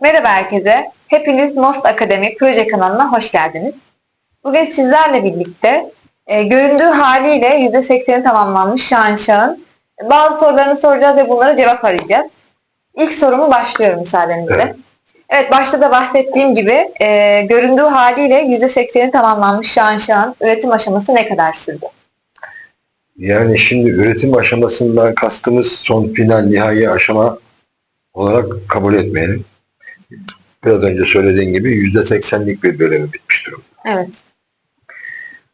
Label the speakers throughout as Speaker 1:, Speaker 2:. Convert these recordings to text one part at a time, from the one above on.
Speaker 1: Merhaba herkese. Hepiniz Most Akademi proje kanalına hoş geldiniz. Bugün sizlerle birlikte e, göründüğü haliyle %80'i tamamlanmış Şahan Şah'ın bazı sorularını soracağız ve bunlara cevap arayacağız. İlk sorumu başlıyorum müsaadenizle.
Speaker 2: Evet.
Speaker 1: Evet. başta da bahsettiğim gibi e, göründüğü haliyle %80'i tamamlanmış Şahan Şah'ın üretim aşaması ne kadar sürdü?
Speaker 2: Yani şimdi üretim aşamasından kastımız son final nihai aşama olarak kabul etmeyelim. Biraz önce söylediğin gibi yüzde seksenlik bir bölümü bitmiş durumda.
Speaker 1: Evet.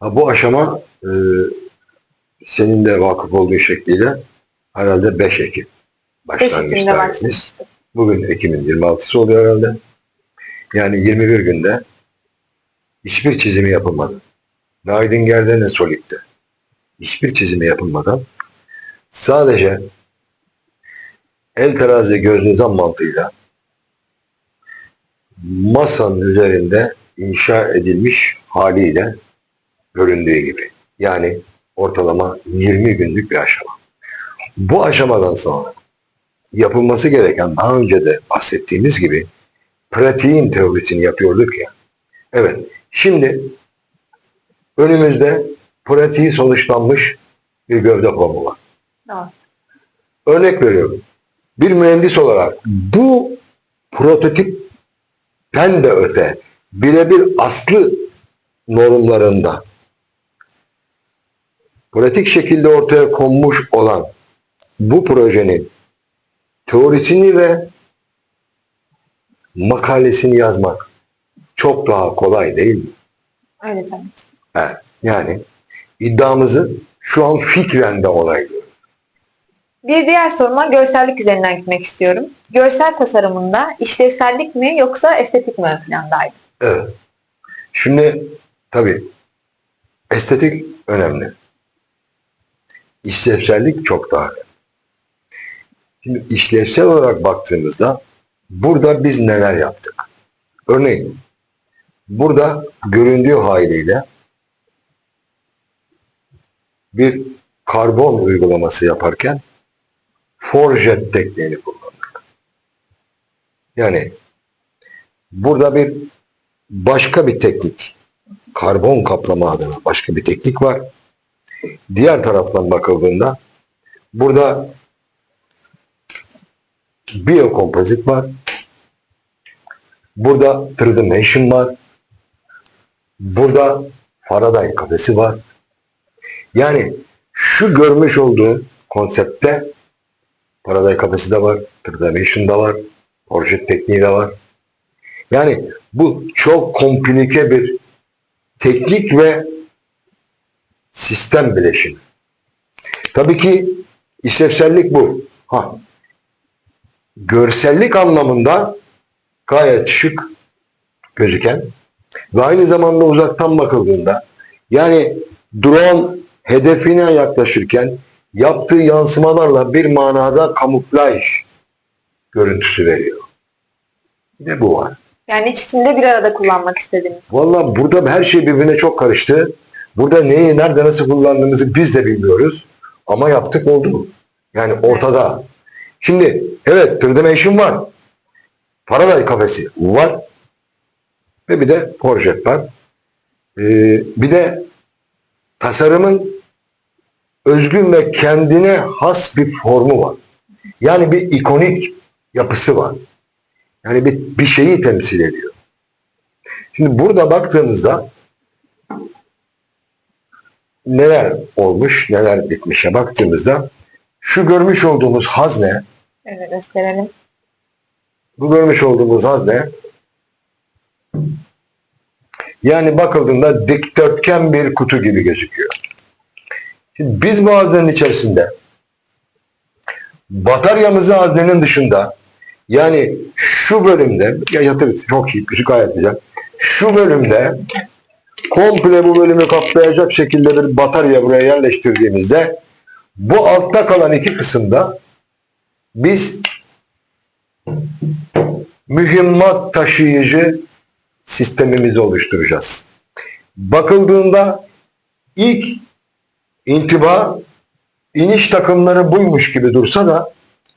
Speaker 2: Ha, bu aşama e, senin de vakıf olduğu şekliyle herhalde 5 Ekim
Speaker 1: 5
Speaker 2: başlangıç tarihimiz. Bugün Ekim'in 26'sı oluyor herhalde. Yani 21 günde hiçbir çizimi yapılmadı. Ne Aydınger'de ne Solip'te. Hiçbir çizimi yapılmadan sadece el terazi göz nizam mantığıyla masanın üzerinde inşa edilmiş haliyle göründüğü gibi. Yani ortalama 20 günlük bir aşama. Bu aşamadan sonra yapılması gereken daha önce de bahsettiğimiz gibi pratiğin teorisini yapıyorduk ya. Evet. Şimdi önümüzde pratiği sonuçlanmış bir gövde formu var. Örnek veriyorum. Bir mühendis olarak bu prototipten de öte birebir aslı normlarında pratik şekilde ortaya konmuş olan bu projenin teorisini ve makalesini yazmak çok daha kolay değil mi?
Speaker 1: Öyle tabii. ki.
Speaker 2: Evet. Yani iddiamızı şu an fikren de onaylıyoruz.
Speaker 1: Bir diğer soruma görsellik üzerinden gitmek istiyorum. Görsel tasarımında işlevsellik mi yoksa estetik mi ön plandaydı?
Speaker 2: Evet. Şimdi tabii estetik önemli. İşlevsellik çok daha önemli. Şimdi işlevsel olarak baktığımızda burada biz neler yaptık? Örneğin burada göründüğü haliyle bir karbon uygulaması yaparken forjet tekniğini kullandık. Yani burada bir başka bir teknik, karbon kaplama adına başka bir teknik var. Diğer taraftan bakıldığında burada biyokompozit var. Burada tridimension var. Burada Faraday kafesi var. Yani şu görmüş olduğun konsepte Faraday kafesi de var, tridimension da var, Forjet tekniği de var. Yani bu çok komplike bir teknik ve sistem bileşimi. Tabii ki işlevsellik bu. Ha. Görsellik anlamında gayet şık gözüken ve aynı zamanda uzaktan bakıldığında yani drone hedefine yaklaşırken yaptığı yansımalarla bir manada kamuflaj görüntüsü veriyor. Bir de bu var.
Speaker 1: Yani ikisini de bir arada kullanmak istediniz.
Speaker 2: Valla burada her şey birbirine çok karıştı. Burada neyi, nerede, nasıl kullandığımızı biz de bilmiyoruz. Ama yaptık oldu. Yani ortada. Şimdi evet tridimension var. Faraday kafesi var. Ve bir de var. Ee, bir de tasarımın özgün ve kendine has bir formu var. Yani bir ikonik yapısı var. Yani bir, bir şeyi temsil ediyor. Şimdi burada baktığımızda neler olmuş, neler bitmişe baktığımızda şu görmüş olduğumuz hazne,
Speaker 1: Evet gösterelim.
Speaker 2: bu görmüş olduğumuz hazne yani bakıldığında dikdörtgen bir kutu gibi gözüküyor. Biz bu haznenin içerisinde bataryamızı haznenin dışında yani şu bölümde ya yatırız çok iyi, küçük gayet güzel. Şu bölümde komple bu bölümü kaplayacak şekilde bir batarya buraya yerleştirdiğimizde bu altta kalan iki kısımda biz mühimmat taşıyıcı sistemimizi oluşturacağız. Bakıldığında ilk intiba iniş takımları buymuş gibi dursa da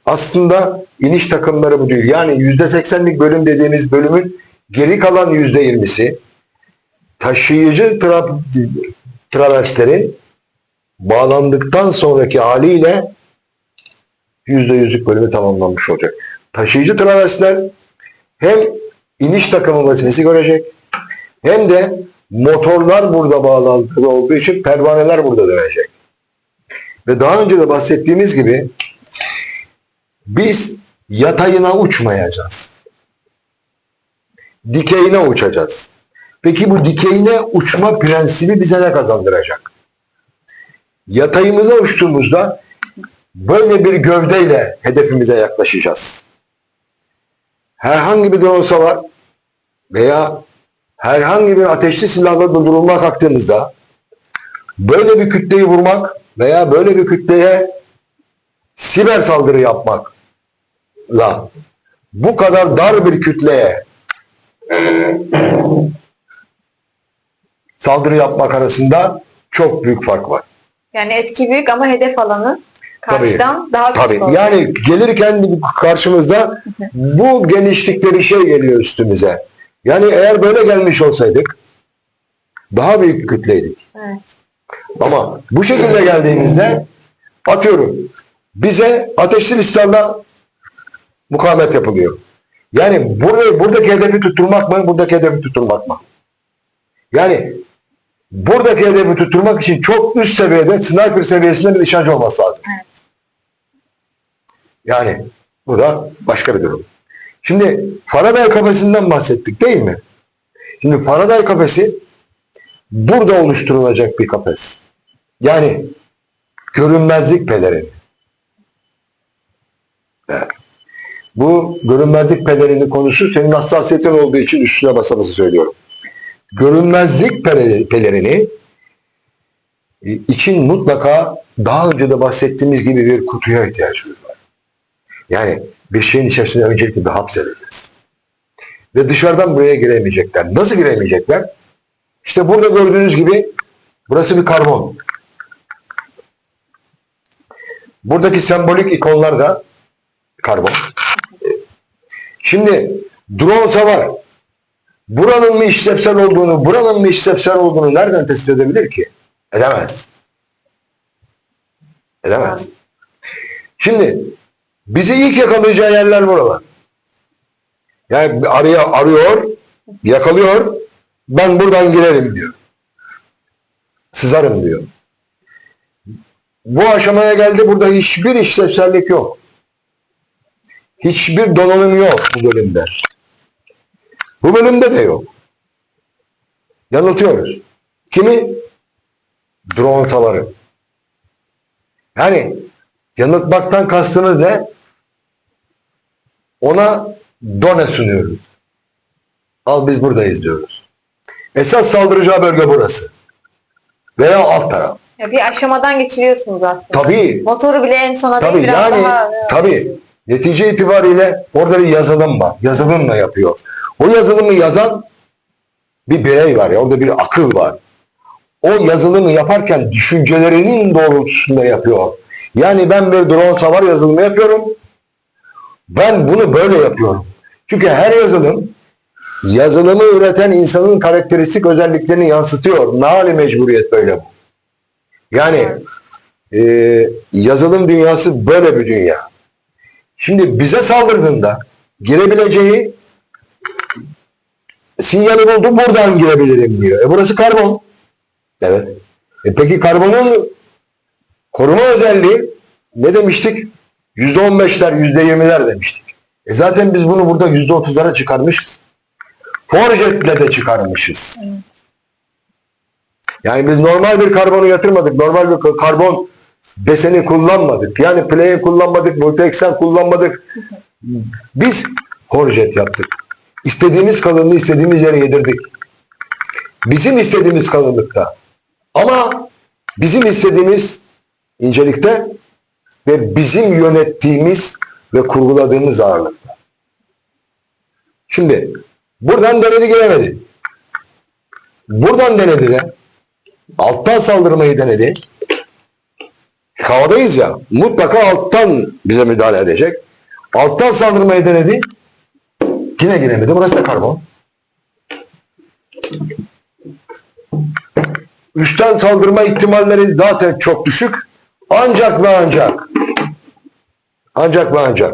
Speaker 2: aslında iniş takımları bu değil. Yani %80'lik bölüm dediğimiz bölümün geri kalan %20'si taşıyıcı tra- traverslerin bağlandıktan sonraki haliyle %100'lük bölümü tamamlanmış olacak. Taşıyıcı traversler hem iniş takımı vazifesi görecek hem de motorlar burada bağlantılı olduğu için pervaneler burada dönecek. Ve daha önce de bahsettiğimiz gibi biz yatayına uçmayacağız. Dikeyine uçacağız. Peki bu dikeyine uçma prensibi bize ne kazandıracak? Yatayımıza uçtuğumuzda böyle bir gövdeyle hedefimize yaklaşacağız. Herhangi bir drone savar veya herhangi bir ateşli silahla durdurulmak kalktığımızda böyle bir kütleyi vurmak veya böyle bir kütleye siber saldırı yapmakla bu kadar dar bir kütleye saldırı yapmak arasında çok büyük fark var.
Speaker 1: Yani etki büyük ama hedef alanı karşıdan daha küçük
Speaker 2: Tabii.
Speaker 1: oluyor.
Speaker 2: Yani gelirken karşımızda bu genişlikleri şey geliyor üstümüze. Yani eğer böyle gelmiş olsaydık daha büyük bir kütleydik.
Speaker 1: Evet.
Speaker 2: Ama bu şekilde geldiğimizde atıyorum bize ateşli silahla mukavemet yapılıyor. Yani burada buradaki hedefi tutturmak mı, buradaki hedefi tutturmak mı? Yani buradaki hedefi tutturmak için çok üst seviyede sniper seviyesinde bir nişancı olması lazım.
Speaker 1: Evet.
Speaker 2: Yani bu da başka bir durum. Şimdi Faraday kafesinden bahsettik değil mi? Şimdi Faraday kafesi burada oluşturulacak bir kafes. Yani görünmezlik pelerini. Bu görünmezlik pelerini konusu senin hassasiyetin olduğu için üstüne basaması söylüyorum. Görünmezlik pele- pelerini için mutlaka daha önce de bahsettiğimiz gibi bir kutuya ihtiyacımız var. Yani bir şeyin içerisinde öncelikle bir hapsedeceğiz. Ve dışarıdan buraya giremeyecekler. Nasıl giremeyecekler? İşte burada gördüğünüz gibi burası bir karbon. Buradaki sembolik ikonlar da karbon. Şimdi drone savar buranın mı işlevsel olduğunu, buranın mı işlevsel olduğunu nereden tespit edebilir ki? Edemez. Edemez. Şimdi bizi ilk yakalayacağı yerler buralar. Yani araya arıyor, yakalıyor. Ben buradan girerim diyor. Sızarım diyor. Bu aşamaya geldi. Burada hiçbir işlevsellik yok. Hiçbir donanım yok bu bölümde. Bu bölümde de yok. Yanıltıyoruz. Kimi? Drone savarı. Yani yanıltmaktan kastınız ne? Ona done sunuyoruz. Al biz buradayız diyoruz. Esas saldıracağı bölge burası. Veya alt taraf.
Speaker 1: Ya bir aşamadan geçiriyorsunuz aslında.
Speaker 2: Tabii.
Speaker 1: Motoru bile en sona
Speaker 2: Tabii
Speaker 1: değil biraz
Speaker 2: yani
Speaker 1: daha...
Speaker 2: tabii netice itibariyle orada bir yazılım var. Yazılımla yapıyor. O yazılımı yazan bir birey var ya orada bir akıl var. O yazılımı yaparken düşüncelerinin doğrultusunda yapıyor. Yani ben bir drone savar yazılımı yapıyorum. Ben bunu böyle yapıyorum. Çünkü her yazılım yazılımı üreten insanın karakteristik özelliklerini yansıtıyor. Nali mecburiyet böyle bu. Yani e, yazılım dünyası böyle bir dünya. Şimdi bize saldırdığında girebileceği sinyali buldu buradan girebilirim diyor. E burası karbon. Evet. E peki karbonun koruma özelliği ne demiştik? Yüzde on beşler, yüzde yirmiler demiştik. E zaten biz bunu burada yüzde otuzlara çıkarmışız. Forjet'le de çıkarmışız. Yani biz normal bir karbonu yatırmadık. Normal bir karbon deseni kullanmadık. Yani play kullanmadık, multi kullanmadık. Biz horjet yaptık. İstediğimiz kalınlığı istediğimiz yere yedirdik. Bizim istediğimiz kalınlıkta. Ama bizim istediğimiz incelikte ve bizim yönettiğimiz ve kurguladığımız ağırlıkta. Şimdi buradan denedi giremedi. Buradan denedi de alttan saldırmayı denedi. havadayız ya mutlaka alttan bize müdahale edecek. Alttan saldırmayı denedi. Yine giremedi. Burası da karbon. Üstten saldırma ihtimalleri zaten çok düşük. Ancak ve ancak ancak ve ancak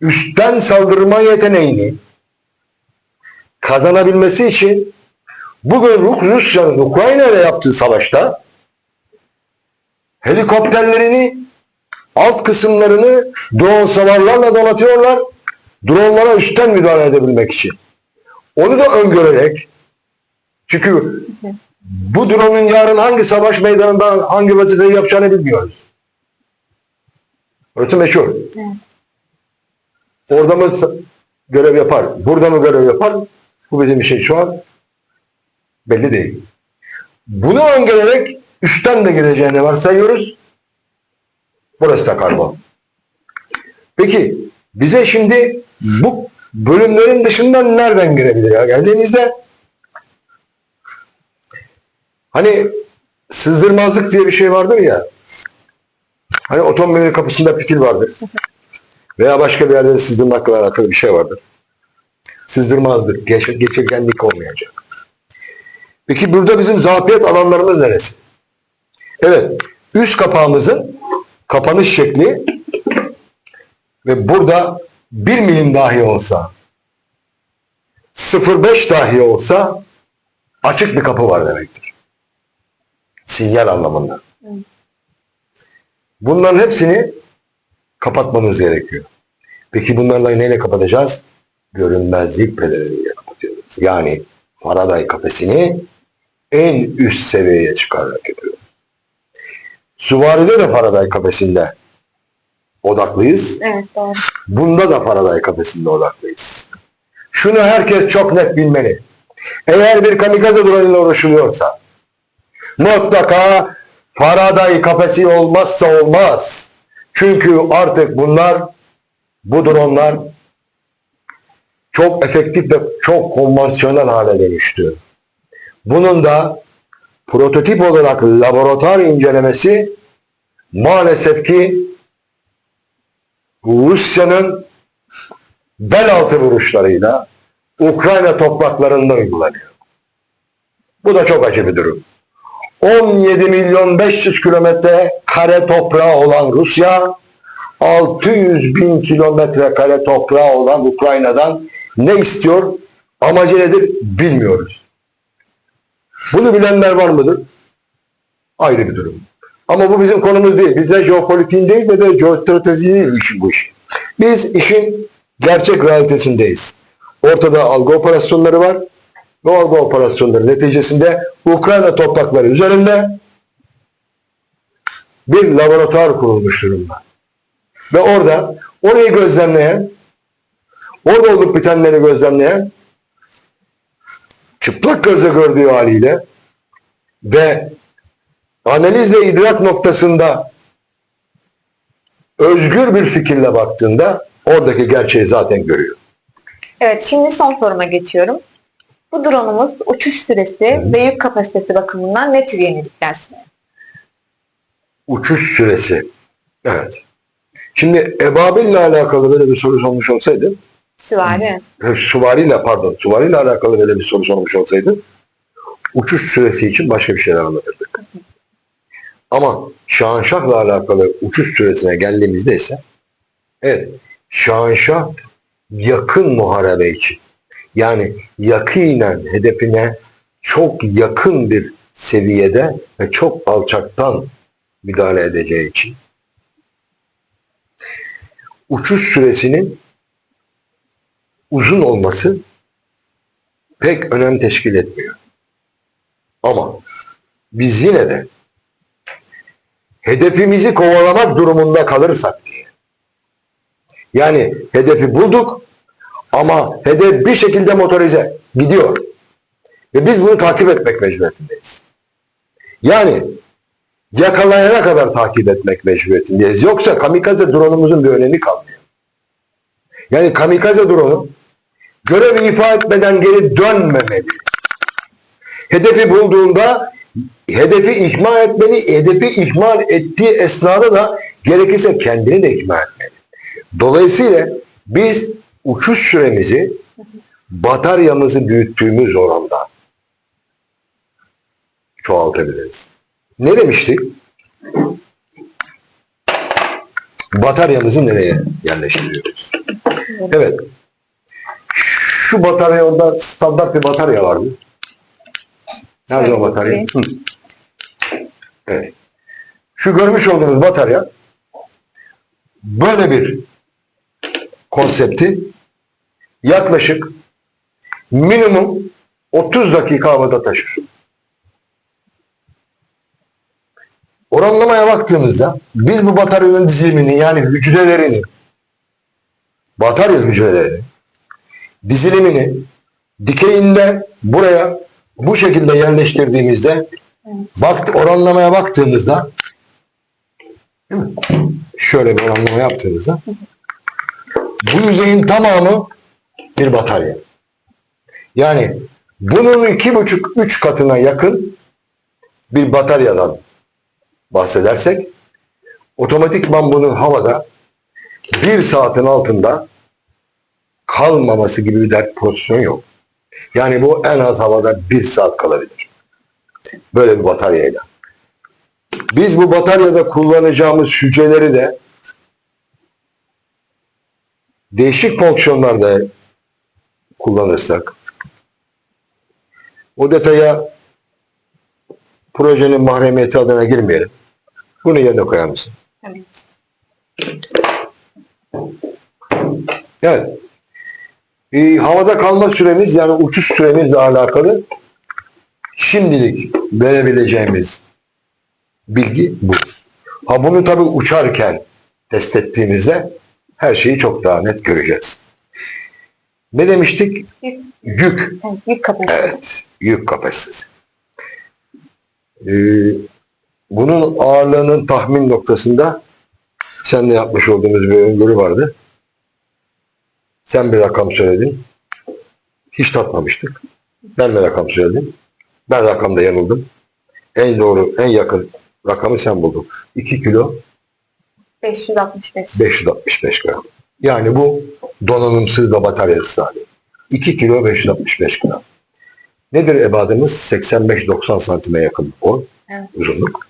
Speaker 2: üstten saldırma yeteneğini kazanabilmesi için bugün Ru- Rusya'nın Ukrayna ile yaptığı savaşta helikopterlerini alt kısımlarını drone savarlarla donatıyorlar. Dronlara üstten müdahale edebilmek için. Onu da öngörerek çünkü bu drone'un yarın hangi savaş meydanında hangi vazifeyi yapacağını bilmiyoruz. Orası meşhur.
Speaker 1: Evet.
Speaker 2: Orada mı görev yapar, burada mı görev yapar? Bu bizim için şu an belli değil. Bunu öngörerek üstten de gireceğini varsayıyoruz. Burası da karbon. Peki bize şimdi bu bölümlerin dışından nereden girebilir ya? Geldiğimizde hani sızdırmazlık diye bir şey vardır ya. Hani otomobil kapısında fitil vardır. Veya başka bir yerde sızdırmakla alakalı bir şey vardır. Sızdırmazdır. Geç, geçirgenlik olmayacak. Peki burada bizim zafiyet alanlarımız neresi? Evet. Üst kapağımızın kapanış şekli ve burada 1 milim dahi olsa 0.5 dahi olsa açık bir kapı var demektir. Sinyal anlamında.
Speaker 1: Evet.
Speaker 2: Bunların hepsini kapatmamız gerekiyor. Peki bunlarla neyle kapatacağız? Görünmezlik peleriyle kapatıyoruz. Yani Faraday kafesini en üst seviyeye çıkararak yapıyoruz. Süvaride de Faraday kafesinde odaklıyız.
Speaker 1: Evet doğru.
Speaker 2: Bunda da Faraday kafesinde odaklıyız. Şunu herkes çok net bilmeli. Eğer bir kamikaze ile uğraşılıyorsa mutlaka Faraday kafesi olmazsa olmaz. Çünkü artık bunlar bu dronlar çok efektif ve çok konvansiyonel hale dönüştü. Bunun da prototip olarak laboratuvar incelemesi maalesef ki Rusya'nın bel altı vuruşlarıyla Ukrayna topraklarında uygulanıyor. Bu da çok acı bir durum. 17 milyon 500 kilometre kare toprağı olan Rusya 600 bin kilometre kare toprağı olan Ukrayna'dan ne istiyor? Amacı nedir? Bilmiyoruz. Bunu bilenler var mıdır? Ayrı bir durum. Ama bu bizim konumuz değil. Biz de jeopolitiğin değil de de jeostrateji değil işin bu iş. Biz işin gerçek realitesindeyiz. Ortada algı operasyonları var. Bu algı operasyonları neticesinde Ukrayna toprakları üzerinde bir laboratuvar kurulmuş durumda. Ve orada orayı gözlemleyen, orada olup bitenleri gözlemleyen, çıplak gözle gördüğü haliyle ve analiz ve idrak noktasında özgür bir fikirle baktığında oradaki gerçeği zaten görüyor.
Speaker 1: Evet şimdi son soruma geçiyorum. Bu drone'umuz uçuş süresi ve yük kapasitesi bakımından ne tür yenilikler sunuyor?
Speaker 2: Uçuş süresi. Evet. Şimdi Ebabil ile alakalı böyle bir soru sormuş olsaydı,
Speaker 1: Süvari.
Speaker 2: e, suvariyle pardon, suvariyle alakalı böyle bir soru sormuş olsaydı, uçuş süresi için başka bir şeyler anlatırdık. Ama Şahanşah'la alakalı uçuş süresine geldiğimizde ise, evet, Şahanşah yakın muharebe için, yani yakinen hedefine çok yakın bir seviyede ve çok alçaktan müdahale edeceği için uçuş süresinin uzun olması pek önem teşkil etmiyor. Ama biz yine de hedefimizi kovalamak durumunda kalırsak diye. Yani hedefi bulduk ama hedef bir şekilde motorize gidiyor. Ve biz bunu takip etmek mecburiyetindeyiz. Yani yakalayana kadar takip etmek mecburiyetindeyiz. Yoksa kamikaze drone'umuzun bir önemi kalmıyor. Yani kamikaze drone'u görevi ifa etmeden geri dönmemeli. Hedefi bulduğunda hedefi ihmal etmeli, hedefi ihmal ettiği esnada da gerekirse kendini de ihmal etmeli. Dolayısıyla biz uçuş süremizi bataryamızı büyüttüğümüz oranda çoğaltabiliriz. Ne demiştik? Bataryamızı nereye yerleştiriyoruz? Evet. Şu batarya orada standart bir batarya vardı. Nerede o batarya? Hı. Evet. Şu görmüş olduğunuz batarya böyle bir konsepti yaklaşık minimum 30 dakika havada taşır. Oranlamaya baktığımızda biz bu bataryanın dizilimini yani hücrelerini batarya hücrelerini dizilimini dikeyinde buraya bu şekilde yerleştirdiğimizde bak, oranlamaya baktığımızda değil mi? şöyle bir oranlama yaptığımızda bu yüzeyin tamamı bir batarya. Yani bunun iki buçuk üç katına yakın bir bataryadan bahsedersek otomatikman bunun havada bir saatin altında kalmaması gibi bir dert pozisyon yok. Yani bu en az havada bir saat kalabilir. Böyle bir bataryayla. Biz bu bataryada kullanacağımız hücreleri de değişik fonksiyonlarda kullanırsak o detaya projenin mahremiyeti adına girmeyelim. Bunu yerine koyar mısın?
Speaker 1: Evet.
Speaker 2: Evet. Ee, havada kalma süremiz yani uçuş süremizle alakalı şimdilik verebileceğimiz bilgi bu. Ha bunu tabii uçarken test ettiğimizde her şeyi çok daha net göreceğiz. Ne demiştik?
Speaker 1: Yük,
Speaker 2: Yük.
Speaker 1: evet, yük kapasitesi.
Speaker 2: Evet. Yük kapasitesi. Ee, bunun ağırlığının tahmin noktasında seninle yapmış olduğumuz bir öngörü vardı. Sen bir rakam söyledin. Hiç tatmamıştık. Ben de rakam söyledim. Ben rakamda yanıldım. En doğru, en yakın rakamı sen buldun. 2 kilo
Speaker 1: 565.
Speaker 2: 565 gram. Yani bu donanımsız da bataryasız hali. 2 kilo 565 gram. Nedir ebadımız? 85-90 santime yakın o
Speaker 1: Evet.
Speaker 2: uzunluk.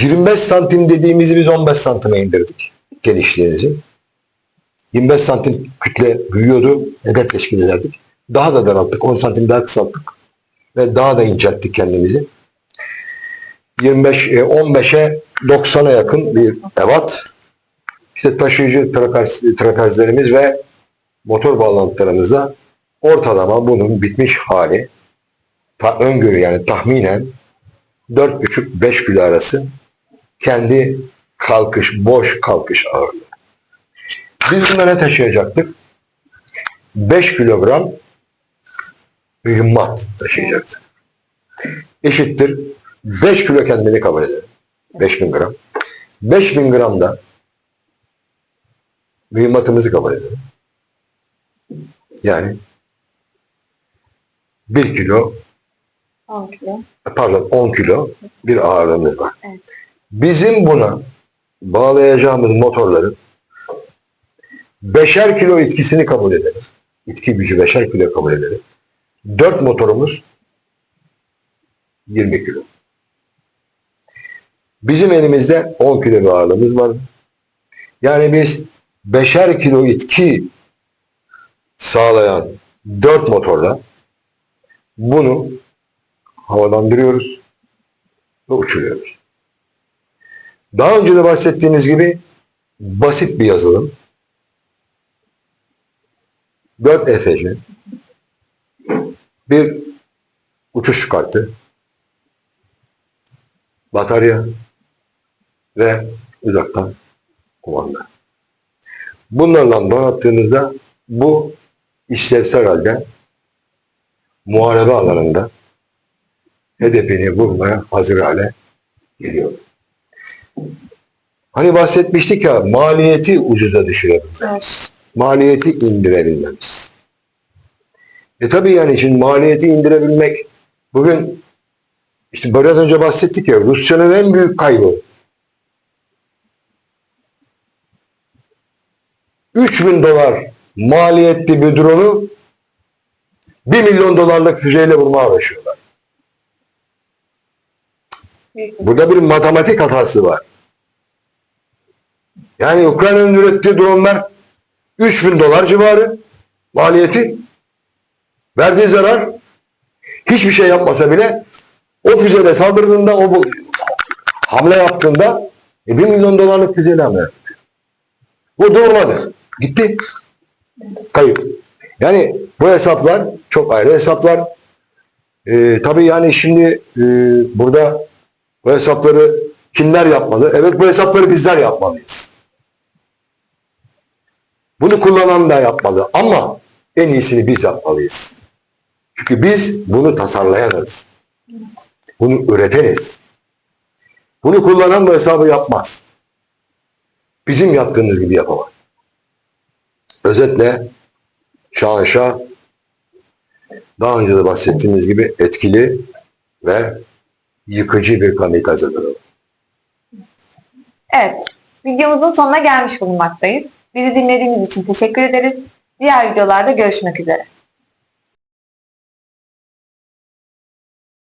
Speaker 2: 25 santim dediğimizi biz 15 santime indirdik genişliğinizi. 25 santim kütle büyüyordu, hedef teşkil ederdik. Daha da daralttık, 10 santim daha kısalttık ve daha da incelttik kendimizi. 25, e, 15'e 90'a yakın bir ebat. İşte taşıyıcı trapez, ve motor bağlantılarımızda ortalama bunun bitmiş hali ta, öngörü yani tahminen 4,5-5 kilo arası kendi kalkış, boş kalkış ağırlığı. Biz bunları taşıyacaktık? 5 kilogram mühimmat taşıyacaktık. Eşittir 5 kilo kendini kabul edelim. 5000 gram. 5000 gram da mühimmatımızı kabul edelim. Yani 1 kilo
Speaker 1: 10 kilo.
Speaker 2: pardon 10 kilo bir ağırlığımız var.
Speaker 1: Evet.
Speaker 2: Bizim buna bağlayacağımız motorların beşer kilo etkisini kabul edelim. İtki gücü beşer kilo kabul edelim. 4 motorumuz 20 kilo. Bizim elimizde 10 kilo bir ağırlığımız var. Yani biz beşer kilo itki sağlayan 4 motorla bunu havalandırıyoruz ve uçuruyoruz. Daha önce de bahsettiğimiz gibi basit bir yazılım. 4 EFC bir uçuş kartı batarya ve uzaktan kumanda. Bunlarla donattığınızda bu işlevsel halde muharebe alanında hedefini vurmaya hazır hale geliyor. Hani bahsetmiştik ya maliyeti ucuza düşürebilmek.
Speaker 1: Evet.
Speaker 2: Maliyeti indirebilmemiz. E tabii yani şimdi maliyeti indirebilmek bugün İşte biraz önce bahsettik ya Rusya'nın en büyük kaybı 3000 dolar maliyetli bir drone'u 1 milyon dolarlık füzeyle vurmaya uğraşıyorlar. Burada bir matematik hatası var. Yani Ukrayna'nın ürettiği dronlar 3000 dolar civarı maliyeti. Verdiği zarar hiçbir şey yapmasa bile o füzeyle saldırdığında o bu- hamle yaptığında e, 1 milyon dolarlık füzeyle hamle yaptı. Bu doğurmadı. Gitti. Kayıp. Yani bu hesaplar çok ayrı hesaplar. Ee, tabii yani şimdi e, burada bu hesapları kimler yapmalı? Evet bu hesapları bizler yapmalıyız. Bunu kullanan da yapmalı ama en iyisini biz yapmalıyız. Çünkü biz bunu tasarlayanız. Bunu üreteniz. Bunu kullanan bu hesabı yapmaz. Bizim yaptığımız gibi yapamaz. Özetle Şahanşah daha önce de bahsettiğimiz gibi etkili ve yıkıcı bir kamikaze drone.
Speaker 1: Evet, videomuzun sonuna gelmiş bulunmaktayız. Bizi dinlediğiniz için teşekkür ederiz. Diğer videolarda görüşmek üzere.